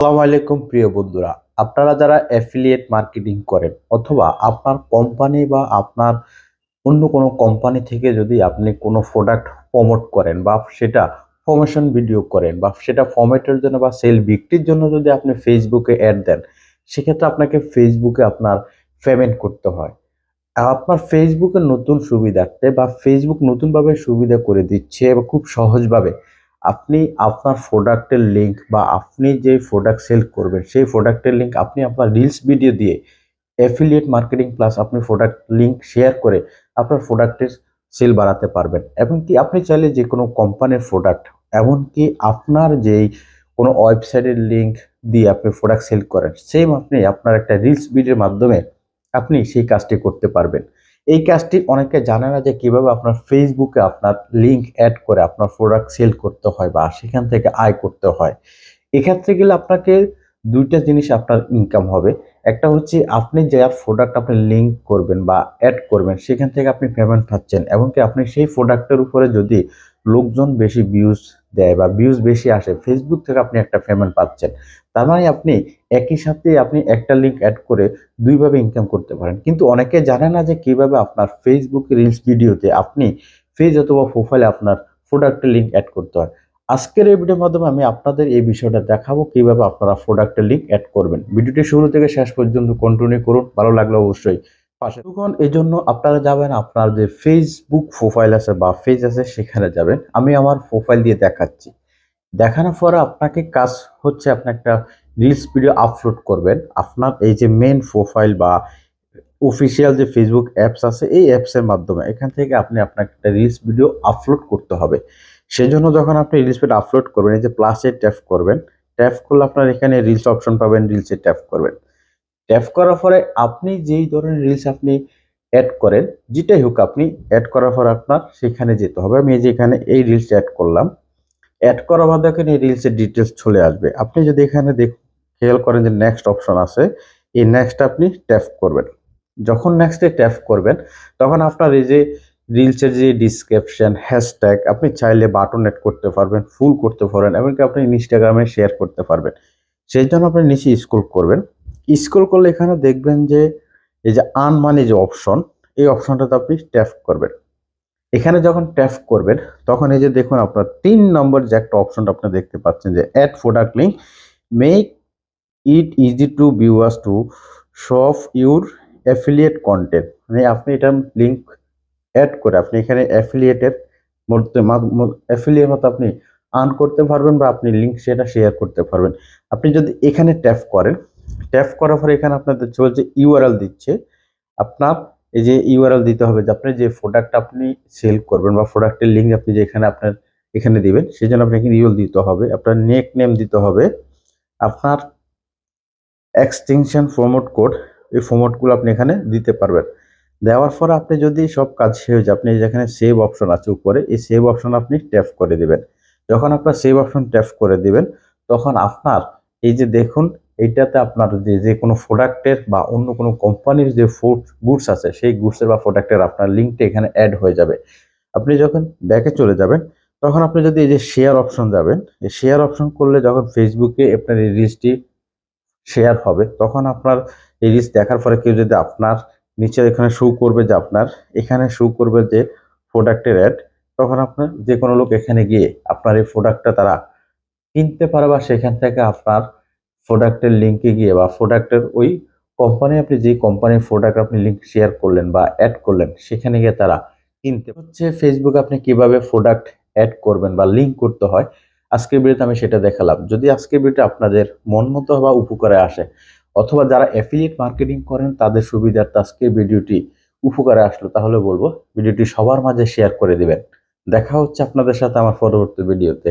আসসালামু আলাইকুম প্রিয় বন্ধুরা, আপনারা যারা অ্যাফিলিয়েট মার্কেটিং করেন অথবা আপনার কোম্পানি বা আপনার অন্য কোনো কোম্পানি থেকে যদি আপনি কোনো প্রোডাক্ট প্রমোট করেন বা সেটা প্রমোশন ভিডিও করেন বা সেটা ফর্মেটের জন্য বা সেল বিক্রির জন্য যদি আপনি ফেসবুকে অ্যাড দেন, সেক্ষেত্রে আপনাকে ফেসবুকে আপনার পেমেন্ট করতে হয়। আপনার ফেসবুকের নতুন সুবিধার্থে বা ফেসবুক নতুনভাবে সুবিধা করে দিচ্ছে এবং খুব সহজভাবে আপনি আপনার প্রোডাক্টের লিঙ্ক বা আপনি যে প্রোডাক্ট সেল করবেন, সেই প্রোডাক্টের লিঙ্ক আপনি আপনার রিলস ভিডিও দিয়ে অ্যাফিলিয়েট মার্কেটিং প্লাস আপনি প্রোডাক্ট লিঙ্ক শেয়ার করে আপনার প্রোডাক্টের সেল বাড়াতে পারবেন। এবং কি আপনি চাইলে যে কোনো কোম্পানির প্রোডাক্ট এমনকি আপনার যেই কোনো ওয়েবসাইটের লিঙ্ক দিয়ে আপনি প্রোডাক্ট সেল করেন সেম আপনি আপনার একটা রিলস ভিডিওর মাধ্যমে আপনি সেই কাজটি করতে পারবেন। এই কাজটি অনেকে জানে না যে কীভাবে আপনার ফেসবুকে আপনার লিংক অ্যাড করে আপনার প্রোডাক্ট সেল করতে হয় বা সেখান থেকে আয় করতে হয়। এক্ষেত্রে গেলে আপনাকে দুইটা জিনিস আপনার ইনকাম হবে। একটা হচ্ছে আপনি যে প্রোডাক্ট আপনি লিঙ্ক করবেন বা অ্যাড করবেন, সেখান থেকে আপনি পেমেন্ট পাচ্ছেন। এমনকি আপনি সেই প্রোডাক্টের উপরে যদি লোকজন বেশি ভিউজ দেয় বা ভিউজ বেশি আসে ফেসবুক থেকে আপনি একটা পেমেন্ট পাচ্ছেন। তার মানে আপনি একই সাথে আপনি একটা লিঙ্ক অ্যাড করে দুইভাবে ইনকাম করতে পারেন। কিন্তু অনেকে জানে না যে কীভাবে আপনার ফেসবুক রিলস ভিডিওতে আপনি পেজ অথবা প্রোফাইলে আপনার প্রোডাক্টের লিঙ্ক অ্যাড করতে হয়। আজকের এই ভিডিওর মাধ্যমে আমি আপনাদের এই বিষয়টা দেখাবো কীভাবে আপনারা প্রোডাক্টের লিঙ্ক অ্যাড করবেন। ভিডিওটি শুরু থেকে শেষ পর্যন্ত কন্টিনিউ করুন, ভালো লাগলে অবশ্যই পাশে তখন এই জন্য আপনারা যাবেন, আপনার যে ফেসবুক প্রোফাইল আছে বা পেজ আছে, সেখানে যাবেন। আমি আমার প্রোফাইল দিয়ে দেখাচ্ছি। দেখানোর পরে আপনাকে কাজ হচ্ছে, আপনি একটা রিলস ভিডিও আপলোড করবেন। আপনার এই যে মেন প্রোফাইল বা অফিসিয়াল যে ফেসবুক অ্যাপস আছে, এই অ্যাপসের মাধ্যমে এখান থেকে আপনি আপনার একটা রিলস ভিডিও আপলোড করতে হবে। সেজন্য যখন আপনি রিলস ভিডিও আপলোড করবেন, এই যে প্লাসে ট্যাপ করবেন ট্যাপ করলে আপনার এখানে রিলস অপশন পাবেন রিলসে ট্যাপ করবেন। ট্যাপ করার পরে আপনি যেই ধরনের রিলস আপনি অ্যাড করেন, যেটাই হোক আপনি অ্যাড করার পর আপনার সেখানে যেতে হবে। আমি যে এখানে এই রিলস অ্যাড করলাম অ্যাড করার বাদ দেখেন এই রিলসের ডিটেলস চলে আসবে। আপনি যদি এখানে দেখ খেয়াল করেন যে নেক্সট অপশন আছে, এই নেক্সট আপনি ট্যাপ করবেন। যখন নেক্সটে ট্যাপ করবেন, তখন আপনার এই যে রিলসের যে ডিসক্রিপশন হ্যাশট্যাগ আপনি চাইলে বাটন অ্যাড করতে পারবেন ফুল করতে পারবেন, এমনকি আপনি ইনস্টাগ্রামে শেয়ার করতে পারবেন। সেই জন্য আপনি নিচে স্ক্রল করবেন। স্ক্রল করলে এখানে দেখবেন যে, এই যে আন মানি যে অপশন এই অপশনটাতে আপনি ট্যাপ করবেন। এখানে যখন ট্যাপ করবেন, তখন এই যে দেখুন আপনার তিন নম্বর যে একটা অপশনটা আপনি দেখতে পাচ্ছেন যে add product link make it easy to viewers to show of your affiliate content মানে আপনি এটার লিঙ্ক অ্যাড করে আপনি এখানে অ্যাফিলিয়েটের মধ্যে অ্যাফিলিয়েট মতো আপনি আর্ন করতে পারবেন বা আপনি লিঙ্ক সেটা শেয়ার করতে পারবেন। আপনি যদি এখানে ট্যাপ করেন ট্যাপ করার পরে এখানে আপনাদের চলছে ইউআরএল দিচ্ছে আপনার এই যে ইউআরএল দিতে হবে যে আপনি যে প্রোডাক্ট আপনি সেল করবেন বা প্রোডাক্টের লিঙ্ক আপনি যে এখানে আপনার, এখানে দিবেন সেই জন্য আপনাকে ইউএল দিতে হবে, আপনার নেক নেম দিতে হবে, আপনার এক্সটেনশন প্রমোট কোড এই ফর্মটগুলো আপনি এখানে দিতে পারবেন। দেওয়ার পর আপনি যদি সব কাজ শেষ হয়ে যায়, আপনি যেখানে সেভ অপশন আছে উপরে, এই সেভ অপশন আপনি ট্যাপ করে দিবেন। যখন আপনার সেভ অপশন ট্যাপ করে দিবেন, তখন আপনার এই যে দেখুন, এইটাতে আপনার যে যে কোনো প্রোডাক্টের বা অন্য কোনো কোম্পানির যে ফুড গুডস আছে, সেই গুডসের বা প্রোডাক্টের আপনার লিঙ্কটা এখানে অ্যাড হয়ে যাবে। আপনি যখন ব্যাকে চলে যাবেন, তখন আপনি যদি এই যে শেয়ার অপশন যাবেন, এই শেয়ার অপশন করলে যখন ফেসবুকে আপনার এই রিলসটি শেয়ার হবে, তখন আপনার এই রিলস দেখার পরে কেউ যদি আপনার নিচে এখানে শো করবে যে আপনার, এখানে শো করবে যে প্রোডাক্টের অ্যাড তখন আপনার যে কোনো লোক এখানে গিয়ে আপনার এই প্রোডাক্টটা তারা কিনতে পারে বা সেখান থেকে আপনার প্রোডাক্টের লিঙ্কে গিয়ে বা প্রোডাক্টের ওই কোম্পানি আপনি যে কোম্পানির প্রোডাক্ট আপনি লিঙ্ক শেয়ার করলেন বা অ্যাড করলেন, সেখানে গিয়ে তারা কিনতে হচ্ছে। ফেসবুক আপনি কীভাবে প্রোডাক্ট অ্যাড করবেন বা লিঙ্ক করতে হয়, আজকের ভিডিওতে আমি সেটা দেখালাম। যদি আজকের ভিডিওটা আপনাদের মন মতো বা উপকারে আসে, অথবা যারা অ্যাফিলিয়েট মার্কেটিং করেন, তাদের সুবিধার্থে আজকের ভিডিওটি উপকারে আসলো, তাহলে বলব ভিডিওটি সবার মাঝে শেয়ার করে দিবেন। দেখা হচ্ছে আপনাদের সাথে আমার পরবর্তী ভিডিওতে